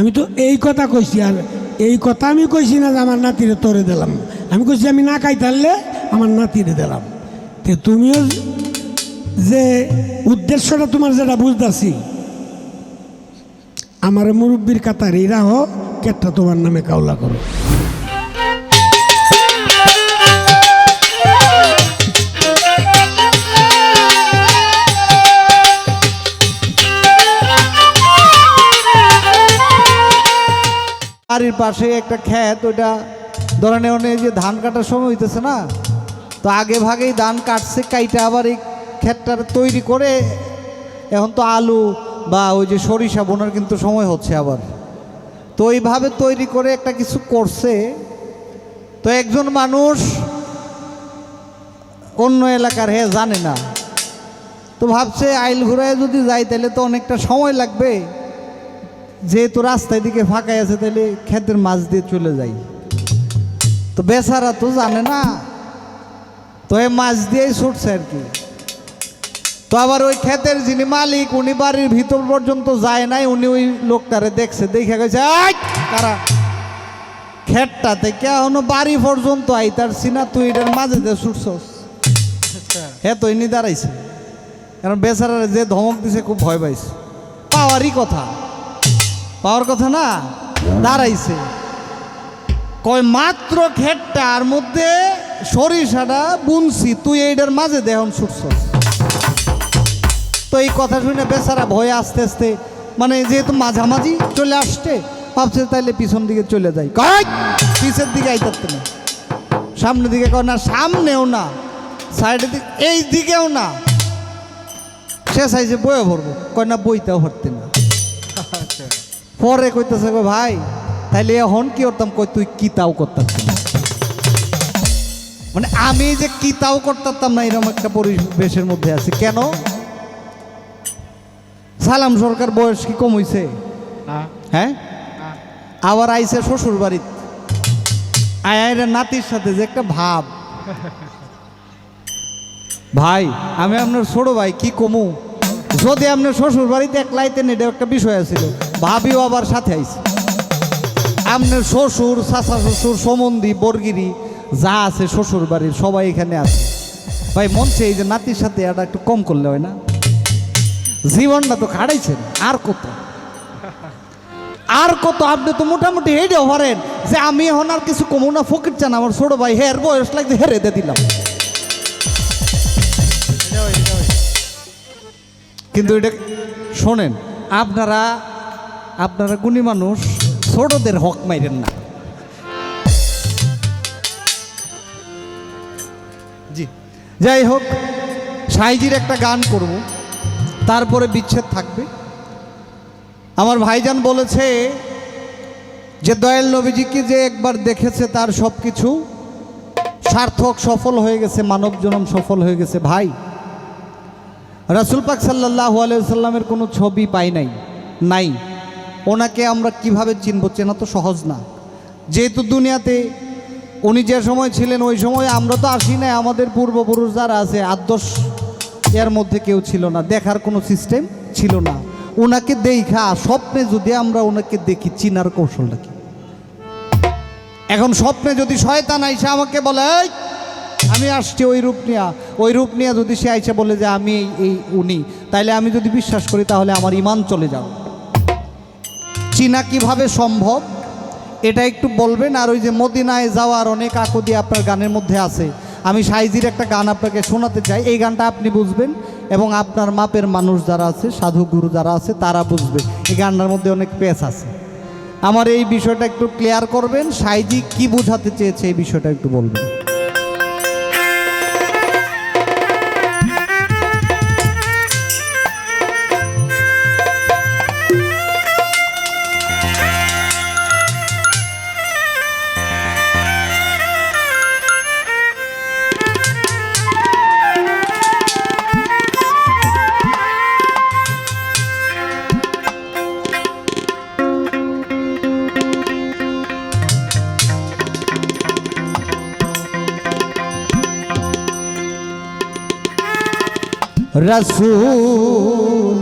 আমি তো এই কথা কইছি আর এই কথা আমি কইছি না যে আমার নাতিরে তরে দিলাম। আমি কইছি আমি না খাই তাহলে আমার নাতিরে দিলাম। তে তুমিও যে উদ্দেশ্যটা তোমার যেটা বুঝতেছি, আমার মুরব্বীর কাতার এরা হো কেটটা তোমার নামে কাউলা করো। বাড়ির পাশে একটা ক্ষেত, ওইটা ধরেন অনেক যে ধান কাটার সময় হইতেছে না? তো আগে ভাগেই ধান কাটছে, কাইটা আবার এই ক্ষেতটা তৈরি করে, এখন তো আলু বা ওই যে সরিষা বোনার কিন্তু সময় হচ্ছে আবার। তো এইভাবে তৈরি করে একটা কিছু করছে। তো একজন মানুষ অন্য এলাকার হে জানে না। তো ভাবছে আইল ঘুরায় যদি যাই, তাহলে তো অনেকটা সময় লাগবে। যেহেতু রাস্তায় দিকে ফাঁকাই আছে তাহলে ক্ষেতের মাছ দিয়ে চলে যাই। তো বেচারা তো জানে না। তো এই মাছ দিয়েই ছুটছে আর কি। তো আবার ওই ক্ষেতের যিনি মালিক উনি বাড়ির ভিতর পর্যন্ত যায় নাই উনি ওই লোকটারে দেখছে দেখে গেছে "আই, কারা ক্ষেতটা থেকে এখনও বাড়ি পর্যন্ত আইতার সিনা তুই এটার মাঝে দিয়ে ছুটছস। হ্যাঁ তো ইনি দাঁড়াইছে। কারণ বেচারারে যে ধমক দিছে খুব ভয় পাইছে। পাওয়ারই কথা। পাওয়ার কথা না? দাঁড়াইছে। কয়, মাত্র খেটটার মধ্যে সরিষাটা বুনছি। তুই এইটার মাঝে দেহন ছুটছস। তো এই কথা শুনে বেচারা ভয়ে আস্তে আস্তে মানে যেহেতু মাঝামাঝি চলে আসছে, ভাবছে তাইলে পিছন দিকে চলে যাই। কয়, পিছের দিকে আইতাতে না। সামনের দিকে কয়, না, সামনেও না। সাইডের দিকে, এই দিকেও না। সে চাইছে বয়ে ভরবো কয়, না, বইতেও ভরতে না। পরে কইতেছে গো ভাই তাইলে এখন কি করতাম? কই তুই কি তাও করতাম মানে আমি যে কি তাও করতাম না এরকম একটা পরিবেশের মধ্যে আছি। কেন? সালাম সরকার বয়স কি কম হইছে? হ্যাঁ? আবার আইছে শ্বশুর বাড়িতে আয়ের নাতির সাথে যে একটা ভাব। ভাই আমি আপনার ছোট ভাই কি কমু? যদি আপনার শ্বশুর বাড়িতে একলাইতেন এটা একটা বিষয় আছিল। ভাবিও আবার সাথে আইছে। আপনার শ্বশুর, চাচা শ্বশুর সমন্দি বর্গিরি, যা আছে শ্বশুর বাড়ির সবাই এখানে আছে। ভাই মন এই যে নাতির সাথে এটা একটু কম করলে হয় না? জীবনটা তো খাড়াইছেন, আর কত? আর কত? আপনি তো মোটামুটি হেডেও পারেন যে আমি এখন আর কিছু কমু না। ফকির চান, আমার ছোট ভাই, হের বয়স লাগছে, হেরে দিয়ে দিলাম। কিন্তু এটা শোনেন, আপনারা আপনারা গুণী মানুষ, ছোটদের হক মাইরেন না। জি, যাই হোক, সাইজির একটা গান করব, তারপরে বিচ্ছেদ থাকবে। আমার ভাইজান বলেছে যে, দয়াল নবীজিকে যে একবার দেখেছে তার সব কিছু সার্থক সফল হয়ে গেছে, মানব জনম সফল হয়ে গেছে। ভাই, রাসুল পাক সাল্লাহ আলাইসাল্লামের কোনো ছবি পাই নাই নাই। ওনাকে আমরা কীভাবে চিনব চেনা তো সহজ না। যেহেতু দুনিয়াতে উনি যে সময় ছিলেন ওই সময় আমরা তো আসি নাই। আমাদের পূর্বপুরুষ যারা আছে আদর্শ এর মধ্যে কেউ ছিল না। দেখার কোনো সিস্টেম ছিল না। ওনাকে দেখা স্বপ্নে যদি আমরা ওনাকে দেখি চিনার কৌশলটা কি? এখন স্বপ্নে যদি শয়তান আইসে আমাকে বলে "এই, আমি আসছি ওই রূপ নিয়া। ওই রূপ নিয়ে যদি সে আইসে বলে যে আমি এই- উনি। তাইলে আমি যদি বিশ্বাস করি তাহলে আমার ইমান চলে যাবে। চীনা কীভাবে সম্ভব? এটা একটু বলবেন, আর ওই যে মদিনায় যাওয়ার অনেক আকুদি আপনার গানের মধ্যে আছে। আমি সাইজির একটা গান আপনাকে শোনাতে চাই, এই গানটা আপনি বুঝবেন, এবং আপনার মাপের মানুষ যারা আছে, সাধু গুরু যারা আছে, তারা বুঝবে। এই গানটার মধ্যে অনেক পেস আছে। আমার এই বিষয়টা একটু ক্লিয়ার করবেন, সাইজি কি বোঝাতে চেয়েছে এই বিষয়টা একটু বলবেন। রসুল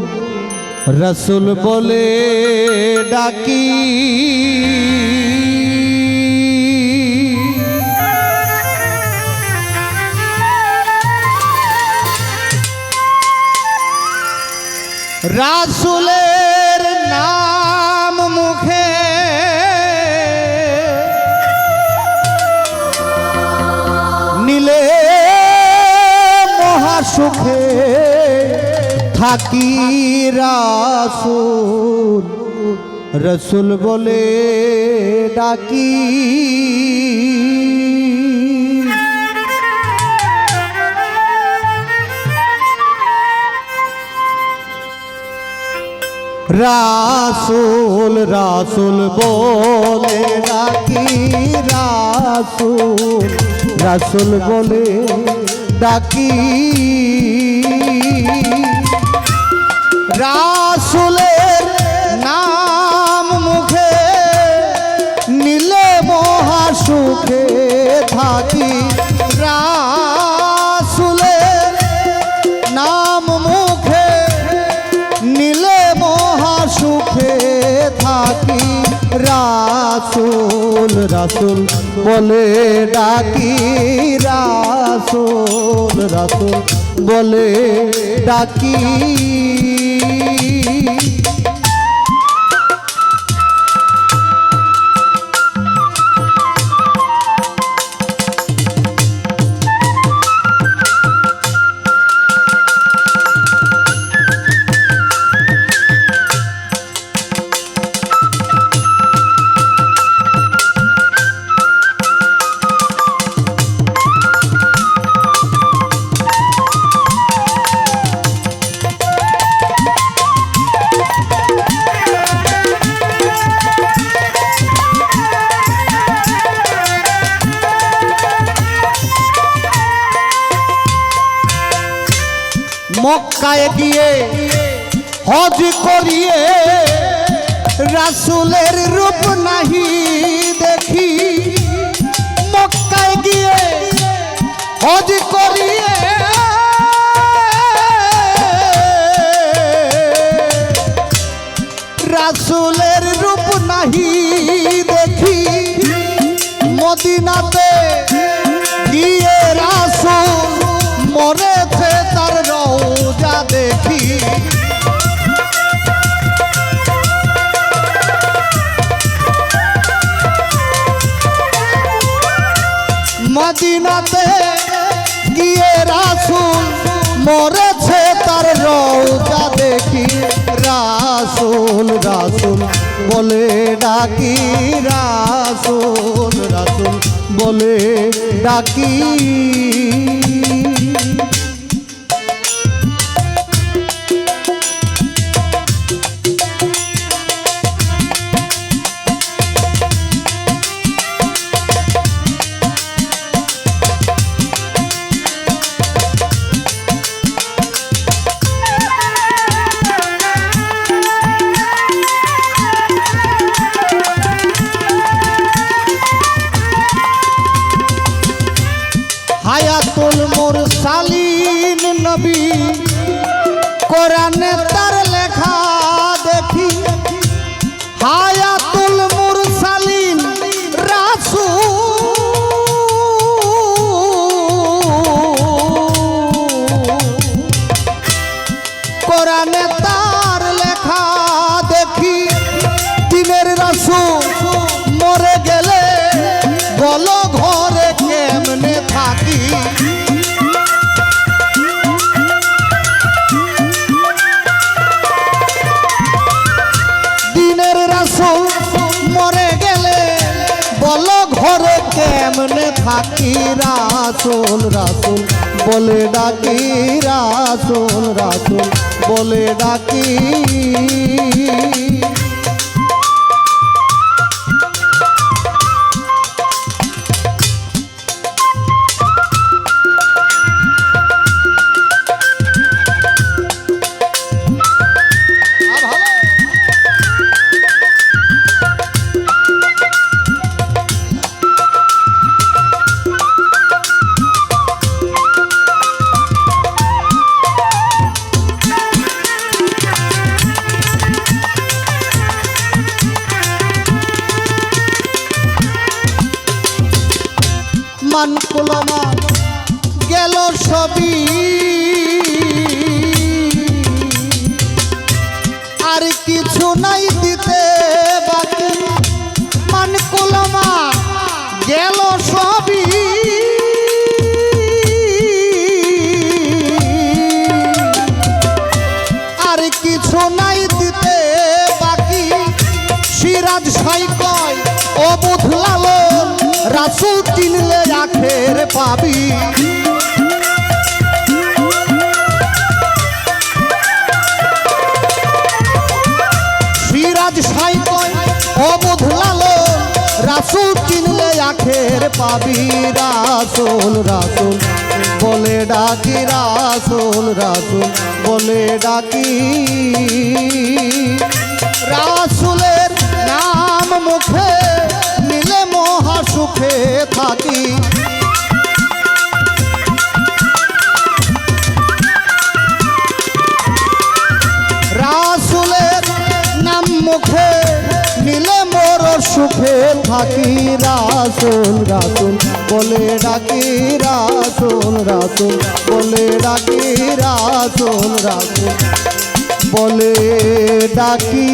রসুল বলে ডাকি। রাসুলের থাকি রাসুল রসুল বলে ডাকি। রাসুল রাসুল বলে ডাকি রাসুল রাসুল বলে ডাকি। রাসুলের নাম মুখে নীলে মহাসুখে থাকি। রাসুলের নাম মুখে নীলে মহাসুখে থাকি। রাসুল রাসুল বলে ডাকি। রাসুল রাসুল বলে ডাকি। গিয়ে হজ করিয়ে রাসুলের রূপ নাহি দেখি। মক্কায় গিয়ে হজ করিয়ে, রাসুলের রূপ নাহি দেখি। মদিনাতে মদিনাতে গিয়ে রাসুল মরেছে তার রৌজা দেখি। রাসুল রাসুল বলে ডাকি, রাসুল রাসুল বলে ডাকি। থাকি রাসুল রাসুল বলে ডাকি রাসুল রাসুল বলে ডাকি। মান কুলমা গেল সবই। আর কিছু নাই দিতে বাকি। মান কুলমা গেল সবই। আর কিছু নাই দিতে বাকি। সিরাজ সাই কয় ও বুধলালো রাসুল কিনলে আখের পাবি। সিরাজ সাই কয় ও বুধলালো রাসুল কিনলে আখের পাবি। রাসুল রাসুল, বলে ডাকি রাসুল রাসুল, বলে ডাকি। রাসুলের নাম মুখে সুখে থাকি। রাসুলের নাম মুখে নিলে মোর সুখে থাকি। রাসুল রাসুল, বলে ডাকি, রাসুল রাসুল, বলে ডাকি, রাসুল রাসুল, বলে ডাকি।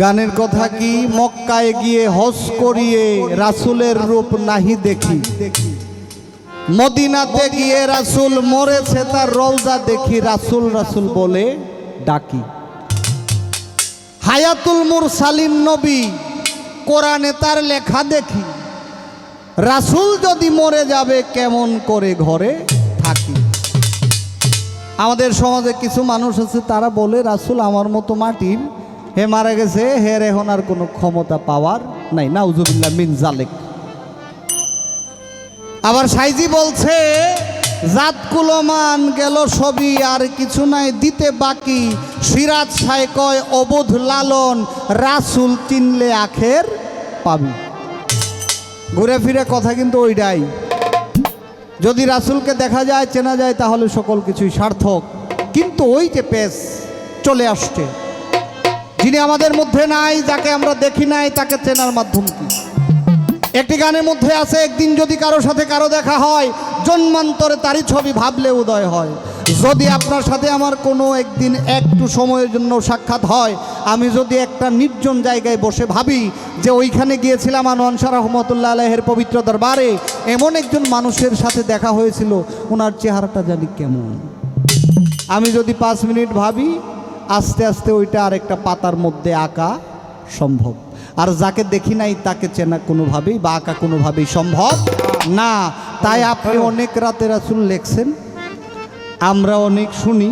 গানের কথা কি মক্কায় গিয়ে হজ করিয়ে রাসুলের রূপ নাহি দেখি? মদিনাতে গিয়ে রাসুল মরেছে, তার রওজা দেখি, রাসুল রাসুল বলে ডাকি। হায়াতুল মুরসালিন নবী কোরআনে তার লেখা দেখি, রাসুল যদি মরে যাবে কেমন করে ঘরে থাকি? আমাদের সমাজে কিছু মানুষ আছে, তারা বলে, রাসুল আমার মতো মাটির হে মারা গেছে, হে এখন আর কোনো ক্ষমতা পাওয়ার নাই। নাউজুবিল্লাহ মিন জালেক। আবার সাইজি বলছে, জাত কুলমান গেল সবই, আর কিছু নাই, দিতে বাকি। সিরাজ সাই কয়, অবোধ লালন, রাসুল চিনলে আখের পাবি। ঘুরে ফিরে কথা কিন্তু ওইটাই। যদি রাসুলকে দেখা যায়, চেনা যায়, তাহলে সকল কিছুই সার্থক। কিন্তু ওই যে পেস চলে আসছে। যিনি আমাদের মধ্যে নাই, যাকে আমরা দেখি নাই, তাকে চেনার মাধ্যম কি? একটি গানের মধ্যে আছে, একদিন যদি কারও সাথে কারও দেখা হয়, জন্মান্তরে তারই ছবি ভাবলে উদয় হয়। যদি আপনার সাথে আমার কোনো একদিন একটু সময়ের জন্য সাক্ষাৎ হয়, আমি যদি একটা নির্জন জায়গায় বসে ভাবি যে ওইখানে গিয়েছিলাম আনোয়ান শাহ রহমতুল্লাহ আলহের পবিত্র দরবারে, এমন একজন মানুষের সাথে দেখা হয়েছিল ওনার চেহারাটা জানি কেমন। আমি যদি পাঁচ মিনিট ভাবি আস্তে আস্তে ওইটা আরেকটা পাতার মধ্যে আঁকা সম্ভব। আর যাকে দেখি নাই তাকে চেনা কোনোভাবেই বা আঁকা কোনোভাবেই সম্ভব না। তাই আপনি অনেক রাতে রাসুল লেখছেন আমরা অনেক শুনি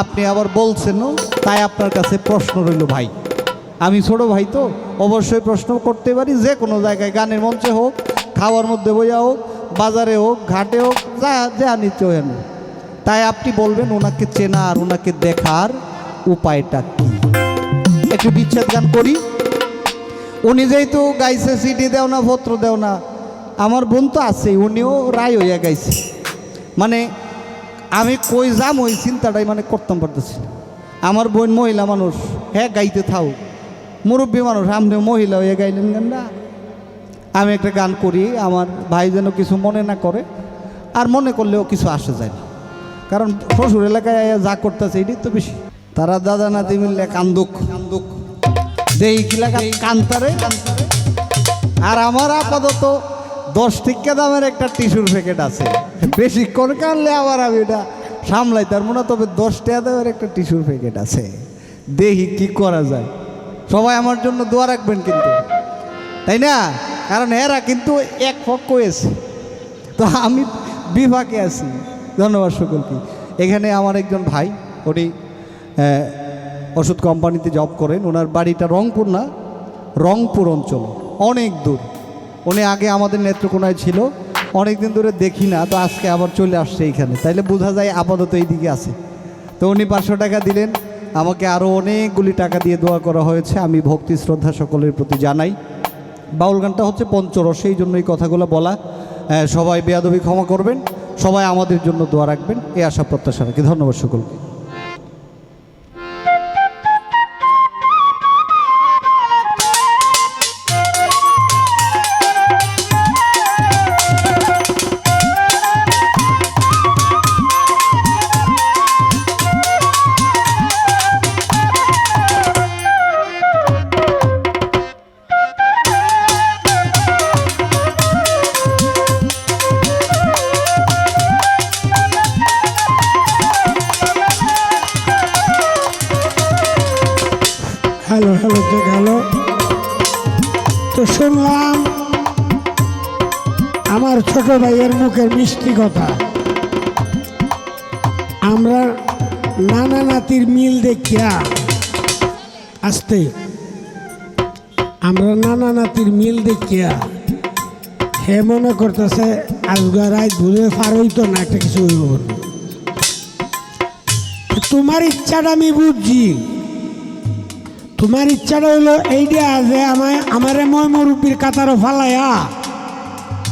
আপনি আবার বলছেনও তাই আপনার কাছে প্রশ্ন রইল ভাই। আমি ছোট ভাই তো অবশ্যই প্রশ্ন করতে পারি যে কোনো জায়গায় গানের মঞ্চে হোক খাওয়ার মধ্যে বইয়া হোক বাজারে হোক ঘাটে হোক যা যা নিচ্ছে তাই আপনি বলবেন ওনাকে চেনা আর ওনাকে দেখার উপায়টা কি? একটু বিচ্ছেদ গান করি। উনি যেহেতু গাইছে সিটি দেও না পত্র দেও না, আমার বোন তো আছেই উনিও রায় হইয়া গাইছে। মানে আমি কই যাম ওই চিন্তাটাই মানে করতাম পারতেছি আমার বোন মহিলা মানুষ হ্যাঁ গাইতে থাও। মুরব্বী মানুষ আপনি মহিলা হয়ে গাইলেন গান না? আমি একটা গান করি, আমার ভাই যেন কিছু মনে না করে, আর মনে করলেও কিছু আসে যায় না। কারণ শ্বশুর এলাকায় যা করতেছে, এটাই তো বেশি। তারা দাদা নাতি মিললে কান্দুক কান্দুক দেই কিলা কান্তারে আর আমার আপাতত দশ টিকা দামের একটা টিস্যুর প্যাকেট আছে। বেশিক্ষণ কানলে আবার আমি এটা সামলাই তার মনে তবে দশ টাকা দামের একটা টিস্যুর প্যাকেট আছে। দেখি কি করা যায়। সবাই আমার জন্য দোয়া রাখবেন কিন্তু। তাই না? কারণ এরা কিন্তু এক ফক কয়েছে তো আমি বিভাগে আছি। ধন্যবাদ সকলকে। এখানে আমার একজন ভাই, উনি ওষুধ কোম্পানিতে জব করেন। ওনার বাড়িটা রংপুর না, রংপুর অঞ্চল। অনেক দূর। উনি আগে আমাদের নেত্রকোনায় ছিল। অনেক দিন ধরে দেখি না, তো আজকে আবার চলে আসছে এইখানে। তাইলে বোঝা যায় আপাতত এইদিকে আছে। তো উনি পাঁচশো টাকা দিলেন। আমাকে আরও অনেকগুলি টাকা দিয়ে দোয়া করা হয়েছে। আমি ভক্তি, শ্রদ্ধা সকলের প্রতি জানাই। বাউল গানটা হচ্ছে পঞ্চরস, সেই জন্য এই কথাগুলো বলা। সবাই বেয়াদবি ক্ষমা করবেন। সবাই আমাদের জন্য দোয়া রাখবেন। এই আশা প্রত্যাশা রাখি। ধন্যবাদ সকলকে। হ্যালো তো শুনলাম আমার ছোট ভাইয়ের মুখের মিষ্টি কথা। আমরা নানা নাতির মিল দেখিয়া আসতে, আমরা নানা নাতির মিল দেখিয়া হে মনে করতেছে, আজগা রাত ভুলে পার হইতো না, একটা কিছু তোমার ইচ্ছাটা আমি বুঝছি। তোমার ইচ্ছাটা হইল এইটা যে আমায় আমারে মই মুরব্বীর কাতারও ফালাইয়া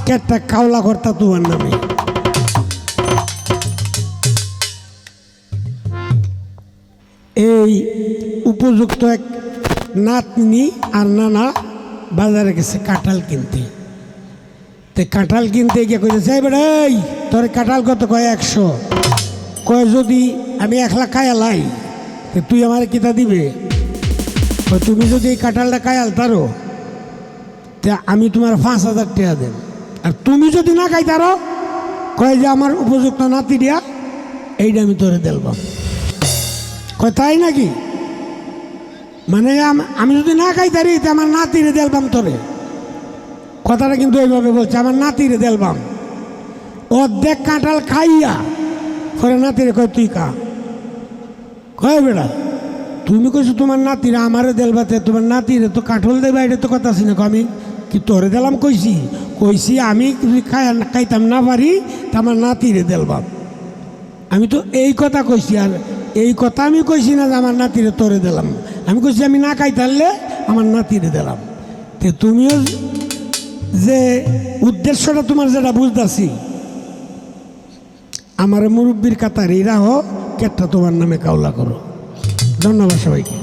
কেটটা কাওলা কর্তা তোমার নামে। এই উপযুক্ত এক নাতনি আর নানা বাজারে গেছে কাঁঠাল কিনতে। তে কাঁঠাল কিনতে গিয়ে কইছে যাই বেড়াই তোর কাঁঠাল কত? কয় একশো। কয়, যদি আমি এক লাখ খায়ালাই তে তুই আমার কিতা দিবে? তুমি যদি এই কাঁঠালটা খায়াল তারো, তে আমি তোমার পাঁচ হাজার টাকা দেব। আর তুমি যদি না খাই তারো, কয় যে আমার উপযুক্ত নাতি দিয়া, এইটা আমি তোরে দেলবাম কয় তাই নাকি? মানে আমি যদি না খাই তারি, তে আমার নাতিরে দেলবাম তোরে। কথাটা কিন্তু এইভাবে বলছে, আমার নাতিরে দেলবাম। অর্ধেক কাঁঠাল খাইয়া, পরে নাতিরে কয়, তুই কা কয় বেড়া তুমি কইছো তোমার নাতিরা আমারে দেলবাতে তোমার নাতিরে তো কাঠল দেবে, এটা তো কথা না আমি কি তোরে দিলাম কইছি? কইছি আমি খাইতাম না পারি, তা আমার নাতিরে দেলবাম আমি তো এই কথা কইছি, আর এই কথা আমি কইছি না যে আমার নাতিরে তোরে দিলাম। আমি কইছি আমি না খাইতারলে আমার নাতিরে দিলাম। তে তুমিও যে উদ্দেশ্যটা তোমার যেটা বুঝতেছি, আমার মুরব্বীর কাতার এই রাহ কেটটা তোমার নামে কাউলা করো। ধন্যবাদ সবাইকে।